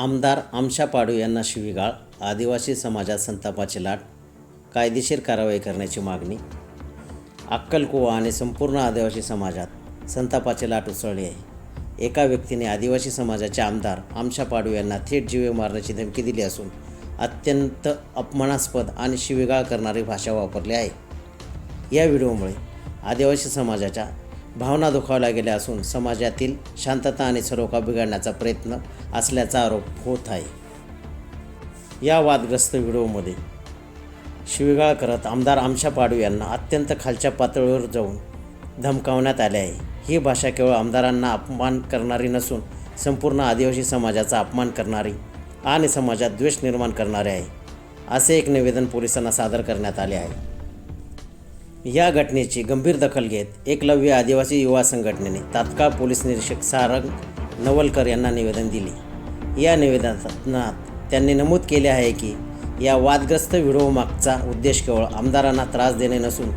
आमदार आमशा पाडू यांना शिवीगाळ आदिवासी समाजात संतापाची लाट कायदेशीर कारवाई करण्याची मागणी अक्कलकुवा आणि संपूर्ण आदिवासी समाजात संतापाची लाट उसळली आहे. एका व्यक्तीने आदिवासी समाजाचे आमदार आमशा पाडू यांना थेट जीवे मारण्याची धमकी दिली असून अत्यंत अपमानास्पद आणि शिवीगाळ करणारी भाषा वापरली आहे. या व्हिडिओमुळे आदिवासी समाजाच्या भावना दुखावल्या गेल्या असून समाजातील शांतता आणि सरोखा बिघडण्याचा प्रयत्न असल्याचा आरोप होत आहे. या वादग्रस्त व्हिडिओमध्ये शिवीगाळ करत आमदार आमशा पाडू यांना अत्यंत खालच्या पातळीवर जाऊन धमकावण्यात आले आहे. ही भाषा केवळ आमदारांना अपमान करणारी नसून संपूर्ण आदिवासी समाजाचा अपमान करणारी आणि समाजात द्वेष निर्माण करणारे आहे असे एक निवेदन पोलिसांना सादर करण्यात आले आहे. या घटनेची गंभीर दखल घेत एकलव्य आदिवासी युवा संघटनेने तात्काळ पोलीस निरीक्षक सारंग नवलकर यांना निवेदन दिले. या निवेदनात त्यांनी नमूद केले आहे की या वादग्रस्त व्हिडिओमागचा उद्देश केवळ आमदारांना त्रास देणे नसून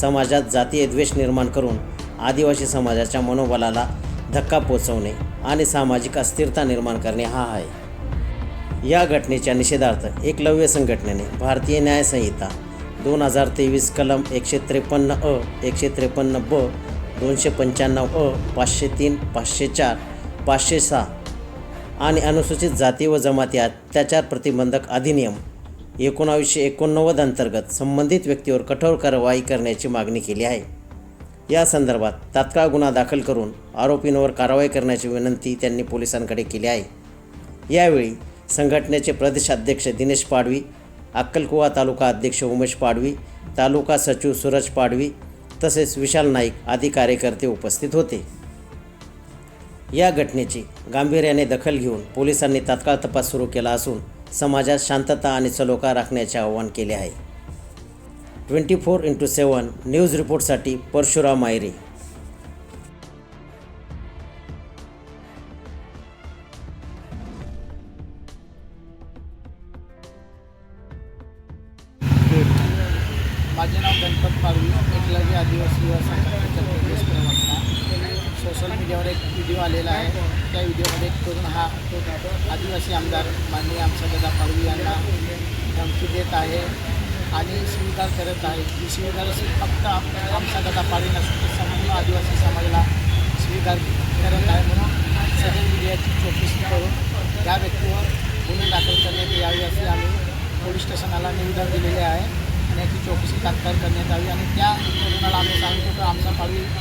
समाजात जातीय द्वेष निर्माण करून आदिवासी समाजाच्या मनोबलाला धक्का पोचवणे आणि सामाजिक अस्थिरता निर्माण करणे हा आहे. या घटनेच्या निषेधार्थ एकलव्य संघटनेने भारतीय न्यायसंहिता दोन हजार तेवीस कलम एकशे त्रेपन्न अ एकशे त्रेपन्न ब दोनशे पंच्याण्णव अ पाचशे तीन पाचशे चार पाचशे सहा आणि अनुसूचित जाती व जमाती अत्याचार प्रतिबंधक अधिनियम एकोणावीसशे एकोणनव्वद अंतर्गत संबंधित व्यक्तीवर कठोर कारवाई करण्याची मागणी केली आहे. या संदर्भात तात्काळ गुन्हा दाखल करून आरोपींवर कारवाई करण्याची विनंती त्यांनी पोलिसांकडे केली आहे. यावेळी संघटनेचे प्रदेशाध्यक्ष दिनेश पाडवी अक्कलकुवा तालुका अध्यक्ष उमेश पाडवी तालुका सचिव सूरज पाडवी तसेच विशाल नाईक आदी कार्यकर्ते उपस्थित होते. या घटनेची गांभीर्याने दखल घेऊन पोलिसांनी तात्काळ तपास सुरू केला असून समाजात शांतता आणि सलोखा राखण्याचे आवाहन केले आहे. Twenty four into seven news रिपोर्टसाठी Parshuram Mayre. माझे नाव गणपत पाडवी एकलव्य आदिवासी युवा संघटनेचा प्रदेश प्रवक्ता. सोशल मीडियावर एक व्हिडिओ आलेला आहे. त्या व्हिडिओमध्ये एक तरुण हा आदिवासी आमदार माननीय आमचा पाडवी यांना धमकी देत आहे आणि स्वीकार करत आहे. ही स्वीकार फक्त आमचा दादा पाडवी नसून संपूर्ण आदिवासी समाजाला स्वीकार करत आहे म्हणून सगळी मीडियाची चौकशी करून या व्यक्तीवर गुन्हे दाखल करण्यात यावी असे आम्ही पोलीस स्टेशनाला निवेदन दिलेले आहे. आणि चौकशी तात्काळ करण्यात यावी आणि त्या तरुणाला आम्ही सांगतो की आमचा पाळी